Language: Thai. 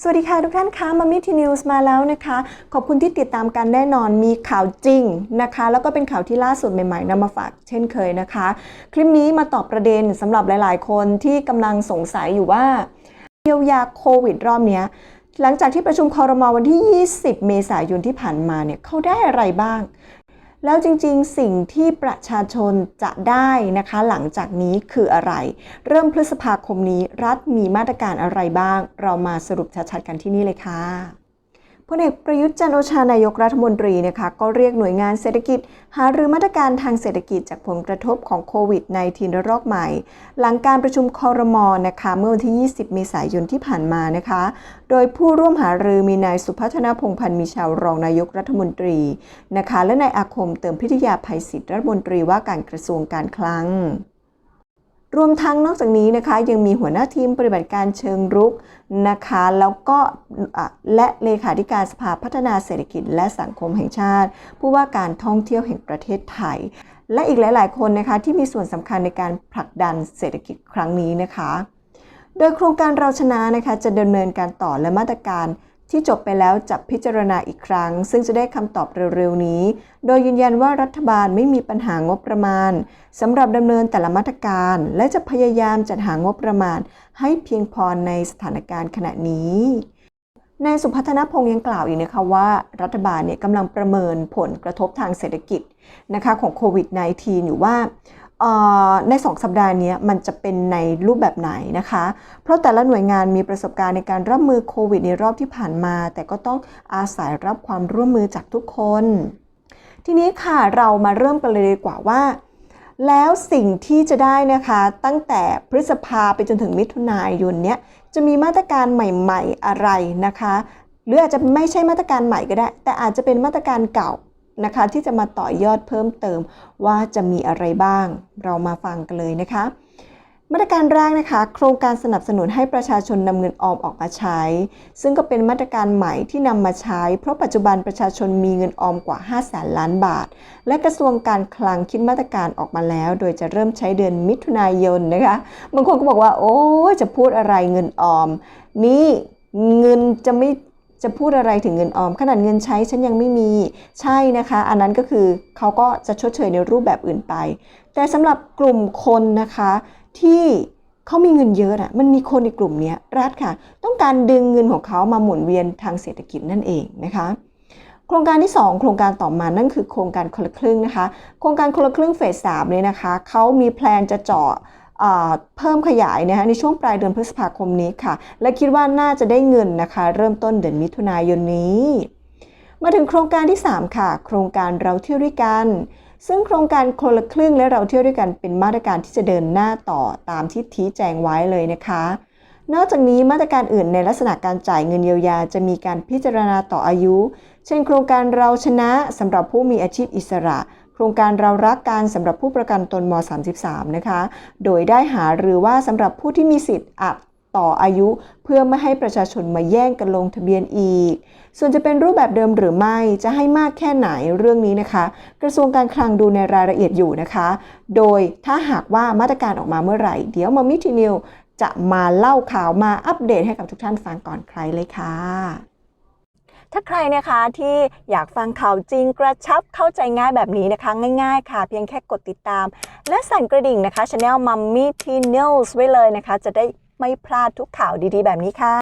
สวัสดีค่ะทุกท่านคะมามิทีนิวส์มาแล้วนะคะ ขอบคุณที่ติดตามกันแน่นอนมีข่าวจริงนะคะ แล้วก็เป็นข่าวที่ล่าสุดใหม่ๆนำมาฝากเช่นเคยนะคะ คลิปนี้มาตอบประเด็นสำหรับหลายๆ คนที่กำลังสงสัยอยู่ว่าเยียวยาโควิดรอบนี้หลังจากที่ประชุมคอรมอวันที่ 20 เมษายนที่ผ่านมาเนี่ยเขาได้อะไรบ้าง แล้วจริงๆ สิ่งที่ประชาชนจะได้นะคะ หลังจากนี้คืออะไร เริ่มพฤษภาคมนี้รัฐมีมาตรการอะไรบ้าง เรามาสรุปชัดๆกันที่นี่เลยค่ะ พลเอกประยุทธ์จันโอชานายกรัฐมนตรีนะคะก็เรียกหน่วยงานเศรษฐกิจ หารือมาตรการทางเศรษฐกิจจากผลกระทบของโควิด -19 ระลอกใหม่ หลังการประชุมคอรมอนะคะเมื่อวันที่ 20 เมษายนที่ผ่านมานะคะ โดยผู้ร่วมหารือมีนายสุพัฒนพงพันธ์มีชาวรองนายกรัฐมนตรีนะคะ และนายอาคมเติมพิทยาภัยศิษย์รัฐมนตรีว่าการกระทรวงการคลัง รวมทั้งนอกจากนี้นะคะยังมีหัวหน้าทีมปฏิบัติการเชิงรุกนะคะแล้วก็และเลขาธิการสภาพัฒนาเศรษฐกิจ และสังคมแห่งชาติ ผู้ว่าการท่องเที่ยวแห่งประเทศไทย และอีกหลาย ๆ คนนะคะที่มีส่วนสำคัญในการผลักดันเศรษฐกิจครั้งนี้นะคะ โดยโครงการเราชนะนะคะจะดำเนินการต่อและมาตรการ ที่จบไปแล้วจะพิจารณาอีกครั้ง ซึ่งจะได้คำตอบเร็วๆนี้ โดยยืนยันว่ารัฐบาลไม่มีปัญหางบประมาณสำหรับดำเนินแต่ละมาตรการ และจะพยายามจัดหางบประมาณ ให้เพียงพอในสถานการณ์ขณะนี้นายสุพัฒนพงษ์ยังกล่าวอีกนะคะว่า รัฐบาลเนี่ยกำลังประเมินผลกระทบทางเศรษฐกิจนะคะของโควิด -19 อยู่ว่า เอ่อใน2สัปดาห์นี้มันจะเป็นในรูปแบบไหนนะคะ เพราะแต่ละหน่วยงานมีประสบการณ์ในการรับมือโควิดในรอบที่ผ่านมา แต่ก็ต้องอาศัยรับความร่วมมือจากทุกคน ทีนี้ค่ะเรามาเริ่มกันเลยดีกว่าว่า แล้วสิ่งที่จะได้นะคะตั้งแต่พฤษภาไปจนถึงมิถุนายนเนี้ยจะมีมาตรการใหม่ ๆอะไรนะคะ หรืออาจจะไม่ใช่มาตรการใหม่ก็ได้ แต่อาจจะเป็นมาตรการเก่า นะคะที่จะมาต่อยอดเพิ่มเติมว่าจะมีอะไรบ้าง เรามาฟังกันเลยนะคะ มาตรการแรกนะคะ โครงการสนับสนุนให้ประชาชนนำเงินออมออกมาใช้ ซึ่งก็เป็นมาตรการใหม่ที่นำมาใช้ เพราะปัจจุบันประชาชนมีเงินออมกว่า5แสนล้านบาท และกระทรวงการคลังคิดมาตรการออกมาแล้ว โดยจะเริ่มใช้เดือนมิถุนายนนะคะบางคนก็บอกว่า โอ้จะพูดอะไรเงินออม นี่เงินจะไม่ จะพูดอะไรถึงเงินออมขนาดเงินใช้ฉันยังไม่มีใช่นะคะ อันนั้นก็คือเขาก็จะชดเชยในรูปแบบอื่นไป แต่สำหรับกลุ่มคนนะคะที่เขามีเงินเยอะอะมันมีคนในกลุ่มนี้รัฐค่ะ ต้องการดึงเงินของเขามาหมุนเวียนทางเศรษฐกิจนั่นเองนะคะโครงการที่ 2 โครงการต่อมานั่นคือโครงการคนละครึ่งนะคะ โครงการคนละครึ่งเฟสสามเนี่ยนะคะเขามีแพลนจะเจาะ เพิ่มขยายนะคะในช่วงปลายเดือนพฤษภาคมนี้ค่ะ และคิดว่าน่าจะได้เงินนะคะ เริ่มต้นเดือนมิถุนายนนี้ มาถึงโครงการที่ 3 ค่ะ โครงการเราเที่ยวด้วยกันซึ่งโครงการคนละครึ่งและเราเที่ยวด้วยกันเป็นมาตรการที่จะเดินหน้าต่อตามที่ทีแจงไว้เลยนะคะ นอกจากนี้มาตรการอื่นในลักษณะการจ่ายเงินเยียวยาจะมีการพิจารณาต่ออายุ เช่น โครงการเราชนะสำหรับผู้มีอาชีพอิสระ โครงการเรารักกันสำหรับผู้ประกันตนม .33 นะคะ โดยได้หาหรือว่าสำหรับผู้ที่มีสิทธิ์อัดต่ออายุเพื่อไม่ให้ประชาชนมาแย่งกันลงทะเบียนอีก ส่วนจะเป็นรูปแบบเดิมหรือไม่จะให้มากแค่ไหนเรื่องนี้นะคะ กระทรวงการคลังดูในรายละเอียดอยู่นะคะ โดยถ้าหากว่ามาตรการออกมาเมื่อไหร่ เดี๋ยวมามิทีนิวจะมาเล่าข่าวมาอัปเดตให้กับทุกท่านฟังก่อนใครเลยค่ะ ถ้าใครนะคะที่อยากฟังข่าวจริงกระชับเข้าใจง่ายแบบนี้นะคะ ง่ายๆค่ะ เพียงแค่กดติดตาม และสั่นกระดิ่งนะคะ Channel Mummy T News ไว้เลยนะคะ จะได้ไม่พลาดทุกข่าวดีๆ แบบนี้ค่ะ